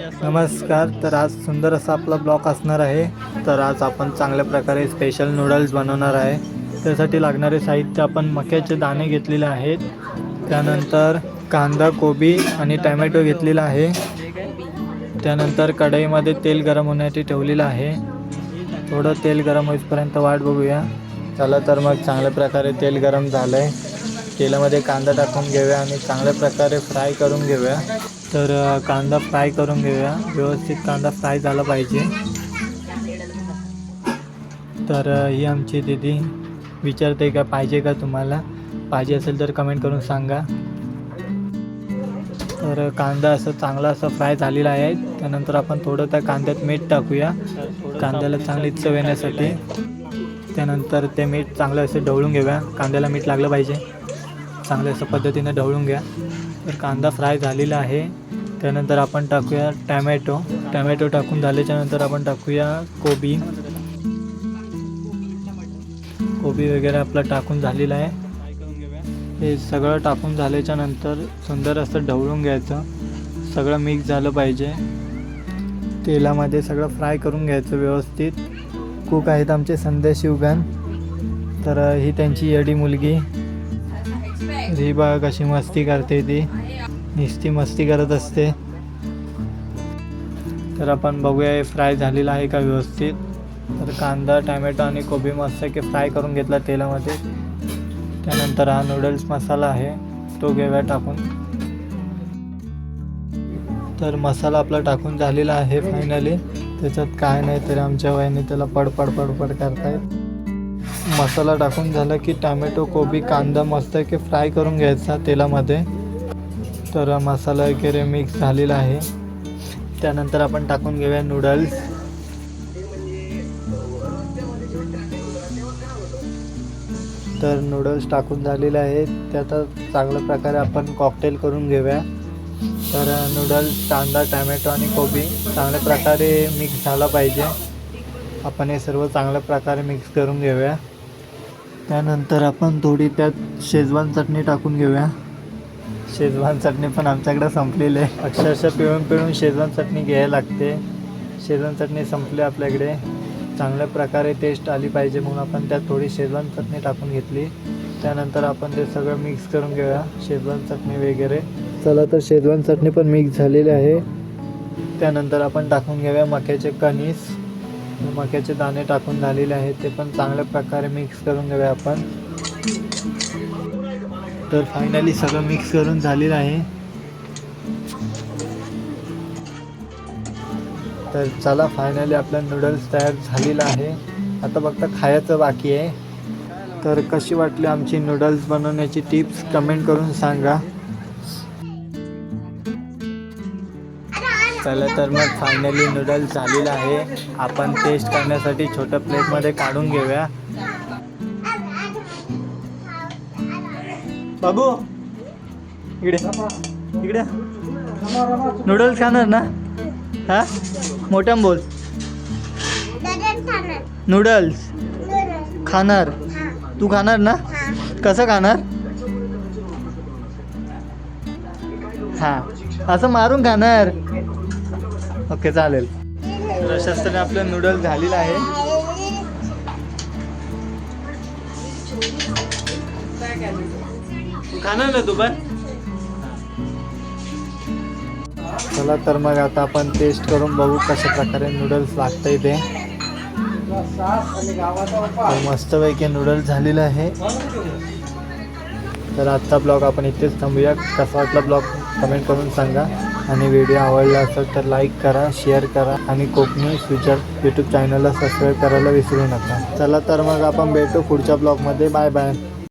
नमस्कार तर आज सुंदर असा आपला ब्लॉक असणार आहे. तर आज आपण चांगल्या प्रकारे स्पेशल नूडल्स बनवणार आहे. त्यासाठी लागणारे साहित्य आपण मक्याचे दाणे घेतलेले आहेत. त्यानंतर कांदा कोबी आणि टॅमॅटो घेतलेला आहे. त्यानंतर कढईमध्ये तेल गरम होण्यासाठी ठेवलेलं आहे. थोडं तेल गरम होईपर्यंत वाट बघूया. चला तर मग चांगल्या प्रकारे तेल गरम झालं आहे तेलामध्ये कांदा टाकून घेऊया आणि चांगल्या प्रकारे फ्राय करून घेऊया. तर कांदा फ्राय करून घेऊया. व्यवस्थित कांदा फ्राय झाला पाहिजे. तर ही आमची दीदी विचारते का पाहिजे का तुम्हाला? पाहिजे असेल तर कमेंट करून सांगा. तर कांदा असं चांगला असं फ्राय झालेला आहे. त्यानंतर आपण थोडं त्या कांद्यात मीठ टाकूया. कांद्याला चांगली चव येण्यासाठी. त्यानंतर ते मीठ चांगलं असं ढवळून घेऊया. कांद्याला मीठ लागलं पाहिजे. चांगल्या असं पद्धतीने ढवळून घ्या. तर कांदा फ्राय झालेला आहे. त्यानंतर आपण टाकूया टॅमॅटो. टॅमॅटो टाकून झाल्याच्यानंतर आपण टाकूया कोबी. कोबी वगैरे आपलं टाकून झालेलं आहे. हे सगळं टाकून झाल्याच्यानंतर सुंदर असं ढवळून घ्यायचं. सगळं मिक्स झालं पाहिजे. तेलामध्ये सगळं फ्राय करून घ्यायचं व्यवस्थित. कुक आहेत आमचे संदेश शिवगन तर ही त्यांची येडी मुलगी. ही बघा कशी मस्ती करते ती. नुसती मस्ती करत असते. तर आपण बघूया हे फ्राय झालेलं आहे का व्यवस्थित? तर कांदा टॅमॅटो आणि कोबी मस्त की फ्राय करून घेतला तेलामध्ये. त्यानंतर हा नूडल्स मसाला आहे तो घेऊया टाकून. तर मसाला आपला टाकून झालेला आहे फायनली त्याच्यात काय नाही तरी आमच्या वयाने त्याला पडपड पडपड करतायत. मसाला टाकून झाला की टॅमॅटो कोबी कांदा मस्त की फ्राय करून घ्यायचा तेलामध्ये. तर मसाला वगैरे मिक्स झालेला आहे. त्यानंतर आपण टाकून घेऊया नूडल्स तर नूडल्स टाकून झालेले आहेत. त्याचा चांगल्या प्रकारे आपण कॉकटेल करून घेऊया. तर नूडल्स कांदा टॅमॅटो आणि कोबी चांगल्या प्रकारे मिक्स झाला पाहिजे. आपण हे सर्व चांगल्या प्रकारे मिक्स करून घेऊया. त्यानंतर आपण थोडी त्यात शेजवान चटणी टाकून घेऊया. शेजवान चटणी पण आमच्याकडे संपलेली आहे. अक्षरशः पिळून पिळून शेजवान चटणी घ्यायला लागते. शेजवान चटणी संपली आपल्याकडे. चांगल्या प्रकारे टेस्ट आली पाहिजे म्हणून आपण त्यात थोडी शेजवान चटणी टाकून घेतली. त्यानंतर आपण ते सगळं मिक्स करून घेऊया. शेजवान चटणी वगैरे. चला तर शेजवान चटणी पण मिक्स झालेली आहे. त्यानंतर आपण टाकून घेऊया मक्याचे कणीस. मक्याचे दाणे टाकून झालेले आहेत. ते पण चांगल्या प्रकारे मिक्स करून घेऊया आपण. तर फायनली सगळं मिक्स करून झालेलं आहे. तर चला फायनली आपलं नूडल्स तयार झालेलं आहे. आता फक्त खायचं बाकी आहे. तर कशी वाटली आमची नूडल्स बनवण्याची टिप्स कमेंट करून सांगा. चला तर मग फायनली नूडल्स झालेलं आहे. आपण टेस्ट करण्यासाठी छोट्या प्लेटमध्ये काढून घेऊया. बाबू. इकडे. इकडे. नूडल्स खाणार ना? हा? मोठ्या बोल. नूडल्स खाणार. तू खाणार ना? कसं खाणार? हा. असं मारून खाणार. ओके चालेल. प्रशस्ताने आपलं नूडल्स झालेलं आहे. तू खाणार ना तू पण? चला तर मग आता आपण टेस्ट करून बघू कशा प्रकारे नूडल्स लागतंय ते. मस्तपैकी नूडल्स झालेलं आहे. तर आजचा ब्लॉग आपण इथेच थांबूया. कसा वाटला ब्लॉग कमेंट करून सांगा. आणि व्हिडिओ आवडला असेल तर लाईक करा शेअर करा. आणि कोकणी फ्युचर यूट्यूब चॅनलला सबस्क्राईब करायला विसरू नका. चला तर मग आपण भेटू पुढच्या ब्लॉगमध्ये बाय बाय